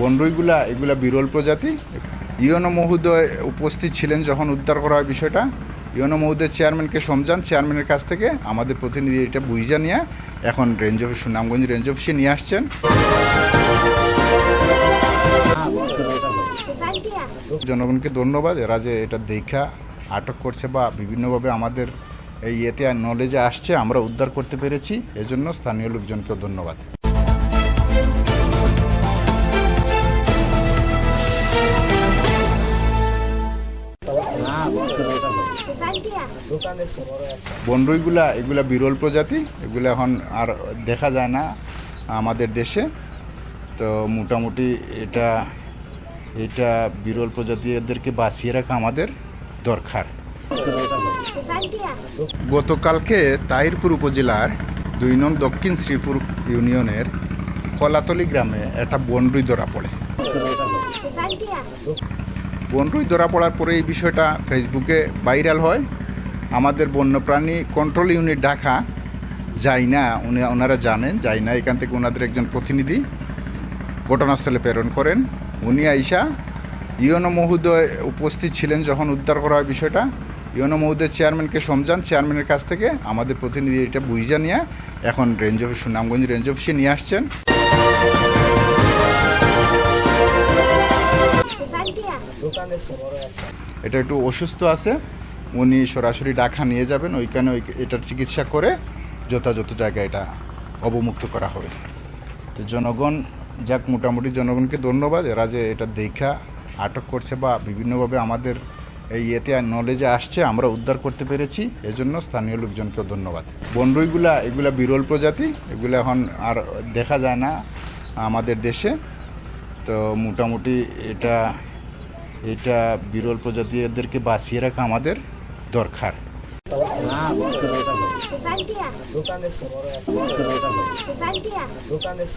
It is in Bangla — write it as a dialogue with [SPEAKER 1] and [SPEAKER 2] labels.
[SPEAKER 1] বনরুইগুলা, এগুলা বিরল প্রজাতি। ইয়নো মহোদয় উপস্থিত ছিলেন যখন উদ্ধার করা হয় বিষয়টা। ইয়নো মহোদয় চেয়ারম্যানকে সমজান চেয়ারম্যানের কাছ থেকে আমাদের প্রতিনিধি এটা বুঝা নিয়ে এখন রেঞ্জ অফিস সুনামগঞ্জ রেঞ্জ অফিসে নিয়ে আসছেন। জনগণকে ধন্যবাদ, এরা যে এটা দেখা, আটক করছে বা বিভিন্নভাবে আমাদের এই ইয়েতে নলেজে আসছে, আমরা উদ্ধার করতে পেরেছি, এজন্য স্থানীয় লোকজনকে ধন্যবাদ। বনরুইগুলা, এগুলা বিরল প্রজাতি, এগুলো এখন আর দেখা যায় না আমাদের দেশে। তো মোটামুটি এটা এটা বিরল প্রজাতি এদেরকে বাঁচিয়ে রাখা আমাদের দরকার। গতকালকে তাহিরপুর উপজেলার দুই নং দক্ষিণ শ্রীপুর ইউনিয়নের কলাতলি গ্রামে একটা বনরুই ধরা পড়ে। বনরুই ধরা পড়ার পরে এই বিষয়টা ফেসবুকে ভাইরাল হয়। আমাদের বন্যপ্রাণী কন্ট্রোল ইউনিট ঢাকা যাই না উনি, ওনারা জানেন যাই না এখান থেকে ওনাদের একজন প্রতিনিধি ঘটনাস্থলে প্রেরণ করেন। উনি আইসা ইয়নো মহোদয় উপস্থিত ছিলেন যখন উদ্ধার করা হয় বিষয়টা। ইয়নো মহোদয় চেয়ারম্যানকে সমজান চেয়ারম্যানের কাছ থেকে আমাদের প্রতিনিধি এটা বুঝা নিয়ে এখন রেঞ্জ অফিস সুনামগঞ্জ রেঞ্জ অফিসে নিয়ে আসছেন। এটা একটু অসুস্থ আছে। উনি সরাসরি ডাকা নিয়ে যাবেন, ওইখানে ওই এটার চিকিৎসা করে যথাযথ জায়গায় এটা অবমুক্ত করা হবে। তো জনগণ, যাক মোটামুটি জনগণকে ধন্যবাদ, এরা যে এটা দেখা, আটক করছে বা বিভিন্নভাবে আমাদের এই ইয়েতে নলেজে আসছে, আমরা উদ্ধার করতে পেরেছি, এজন্য স্থানীয় লোকজনকে ধন্যবাদ। বনরুইগুলা, এগুলা বিরল প্রজাতি, এগুলো এখন আর দেখা যায় না আমাদের দেশে। তো মোটামুটি এটা এটা বিরল প্রজাতিদেরকে বাঁচিয়ে রাখা আমাদের দরকার।
[SPEAKER 2] দোকানের